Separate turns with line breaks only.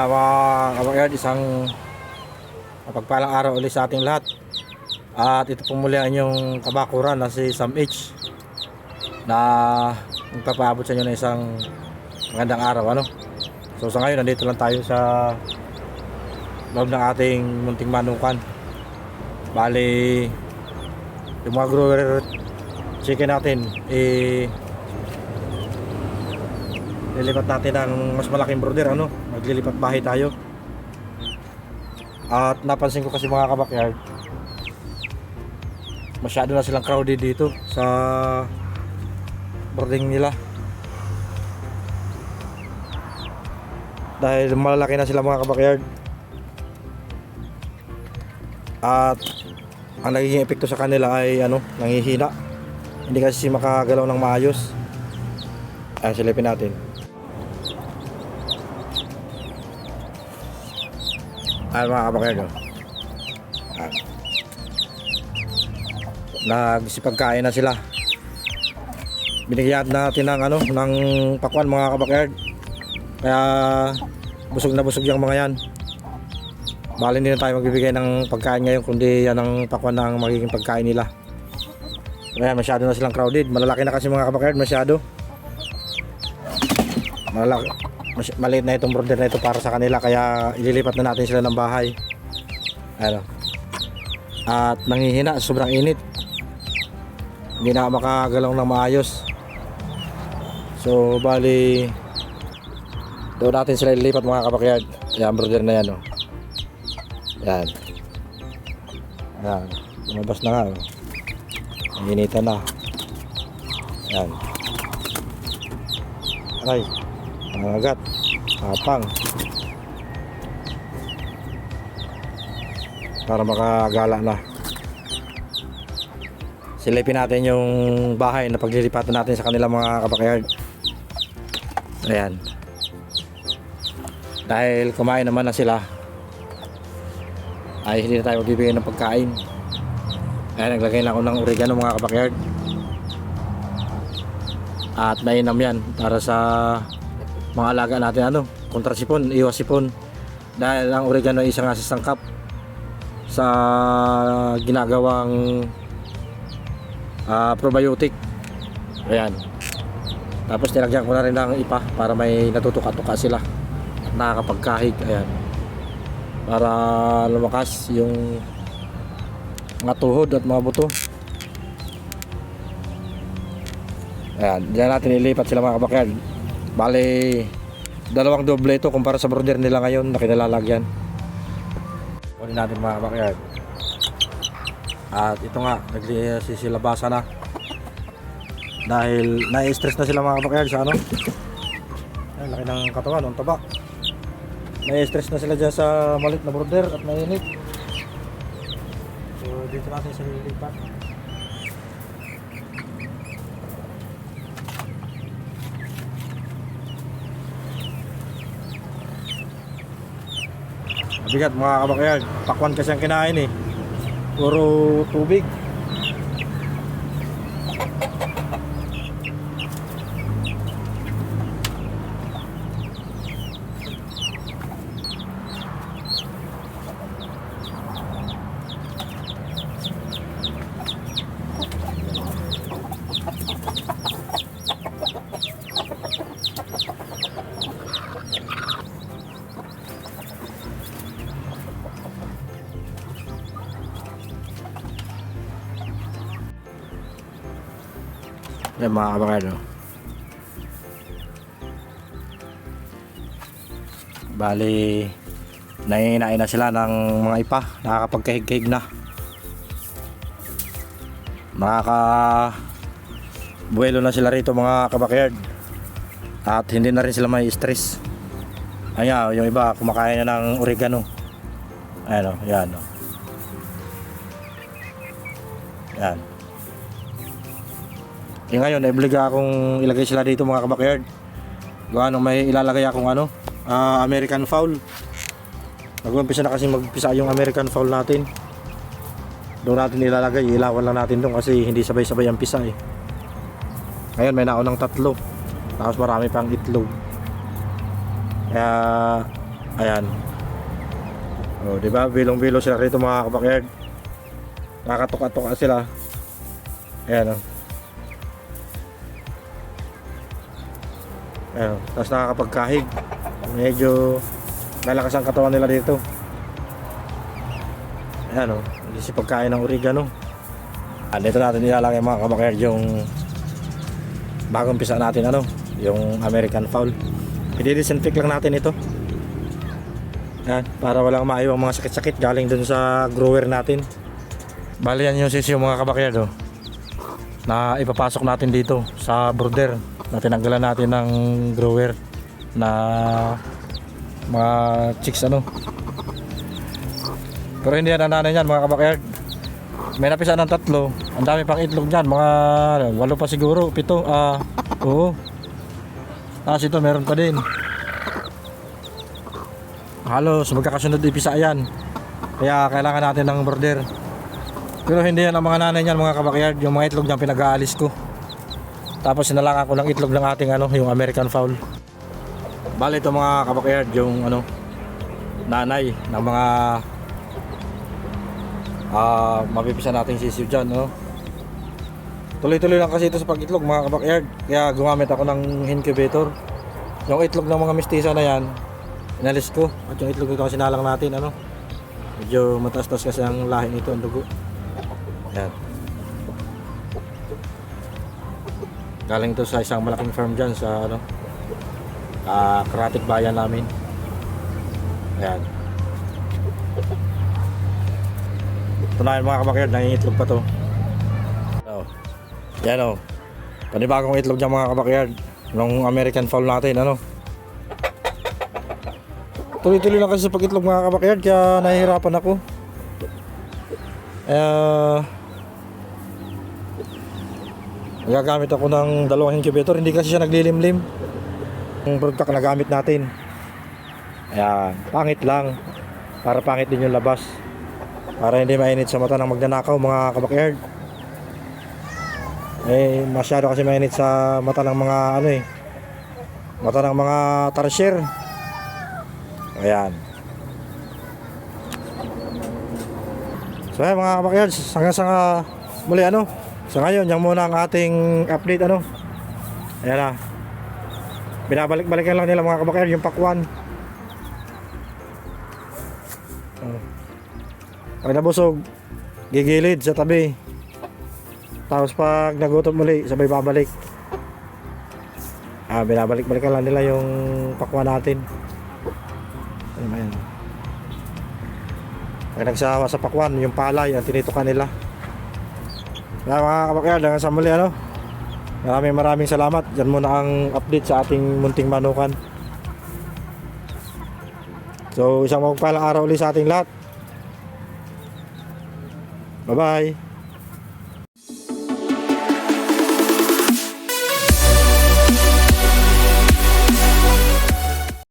Ah, mga kabakyard, isang mapagpalang araw ulit sa ating lahat. At ito po muli ang inyong kabakuran na si Sam H na magpapaabot sa inyo ng isang magandang araw. Ano? So sa ngayon, nandito lang tayo sa loob ng ating munting manukan. Bali, yung mga grower chicken natin, eh, lilipat natin ng mas malaking brother ano maglilipat bahay tayo. At napansin ko kasi mga kabakyard masyado na silang crowded dito sa boarding nila. Dahil malalaki na sila mga kabakyard. At ang nagiging epekto sa kanila ay ano nangihina. Hindi kasi makagalaw ng maayos. Ay silipin natin Ay mga kabakyard oh. Ah. Nagsipagkain na sila. Binigyan natin ng ano ng pakwan mga kabakyard Kaya busog na busog yung mga yan. Bali hindi na tayo magbibigay ng pagkain ngayon kundi yan ang pakwan ang magiging pagkain nila. Kaya masyado na silang crowded. Malalaki na kasi mga kabakyard masyado. Malalaki maliit na itong border na ito para sa kanila kaya ililipat na natin sila ng bahay. Ano at nanghihina sobrang init. Hindi na makagalaw ng maayos. So bali doon natin sila ililipat mga kapakyard yan border na yan oh. yan yan lumabas na nga oh. na. Yan aray Nangagat. Tapang. Para makagala na. Silipin natin yung bahay na paglilipatan natin sa kanila mga kabakyard. Ayan. Dahil kumain naman na sila. Ay hindi na tayo magbibigay ng pagkain. Ayan, naglagay na ako ng oregano mga kabakyard. At mainam yan para sa mga alaga natin ano kontra sipon iwas sipon dahil ang oregano ay isang asasangkap sa ginagawang ah, probiotic. Ayan. Tapos nilagyan ko na rin ng ipa para may natutuka-tuka sila. At nakakapagkahig ayan. Para lumakas yung mga tuhod at mga buto. Ayan diyan natin ilipat sila mga kabakyard Bale, dalawang doble ito kumpara sa brother nila ngayon na kinalalagyan. Kunin natin mga backyard. At ito nga, nagsisilabasa na. Dahil na-stress na sila mga backyard sa ano. Ay, laki ng katawan, ang taba. Na-stress na sila dyan sa malit na brother at mainit. So, dito natin sa lilipat. Mabigat mga kabakyan. Pakwan kasi ang kinain eh. Puro tubig. Yan mga kabakyan. Oh. Bali, nanginginain na sila ng mga ipa. Nakakapagkahig-kahig na. Nakaka buwelo na sila rito mga kabakyard. At hindi na rin sila may stress. Ayan, yung iba kumakain na ng oregano. Ayan o, yan o. Yan. Eh ngayon, obliga akong ilagay sila dito mga kabakyard. Gawa nung may ilalagay akong ano, ah, American fowl. Nag-umpisa na kasi magpisa yung American fowl natin. Doon natin ilalagay, ilawan lang natin doon kasi hindi sabay-sabay ang pisa eh. Ngayon may naunang tatlo. Tapos marami pang itlog. Kaya Ayan. Oh, di ba? Bilong-bilo sila rito mga kabakyard. Nakatuka-tuka sila. Ayan oh. Ayan, oh. tapos nakakapagkahig. Medyo malakas ang katawan nila dito. Ayan oh, hindi si pagkain ng oregano. Ah, dito natin nilalagay mga kabakyard yung bagong pisa natin ano, yung American Fowl. I-disinfect lang natin ito. Ayan, para walang maiwang mga sakit-sakit galing dun sa grower natin. Bali yan yung sisyo mga kabakyard oh, na ipapasok natin dito sa brooder na tinanggalan natin ng grower na mga chicks ano. Pero hindi yan ang nanay niyan mga kabakyard. May napisa ng tatlo. Ang dami pang itlog dyan. Mga walo pa siguro. Pito. Ah, oo. Tapos ito meron pa din. Halos magkakasunod ipisa yan. Kaya kailangan natin ng border. Pero hindi yan ang mga nanay niyan mga kabakyard. Yung mga itlog niyan pinag-aalis ko. Tapos sinalangan ko ng itlog ng ating ano, yung American Fowl. Bali ito mga kabakyard yung ano nanay ng mga ah mapipisa natin sisiw dyan no? tuloy-tuloy lang kasi ito sa pag-itlog mga kabakyard kaya gumamit ako ng incubator. Yung itlog ng mga mistisa na yan inalis ko. At yung itlog nito kasi nalang natin ano? Medyo mataas-taas kasi ang lahi nito ang dugo. Yan galing to sa isang malaking farm dyan sa ano ah Karatig bayan namin. Ayan. Ito na yung mga kabakyard nangingitlog pa to. Oh. yan oh. Panibagong itlog niya mga kabakyard nung American fowl natin ano. Tuloy-tuloy lang kasi sa pag-itlog mga kabakyard kaya nahihirapan ako. Eh gagamit ako ng dalawang incubator hindi kasi siya naglilimlim. Yung broodcock na gamit natin. Ayan pangit lang. Para pangit din yung labas. Para hindi mainit sa mata ng magnanakaw mga kabakyard. Eh masyado kasi mainit sa mata ng mga ano eh. Mata ng mga tarsier. Ayan. So ayan mga kabakyard hanggang sa muli ano sa ngayon yan muna ang ating update ano ayan na binabalik-balikan lang nila mga kabakyard yung pakwan Pag nabusog, gigilid sa tabi. Tapos pag nagutom muli, sabay babalik. Ah, binabalik-balikan lang nila yung pakwa natin. Ano ba yan? Pag nagsawa sa pakwan, yung palay, ang tinitukan nila. Kaya mga kabakyard, hanggang sa muli ano. Maraming maraming salamat. Yan muna ang update sa ating munting manukan. So, isang magpalang araw ulit sa ating lahat. Bye-bye.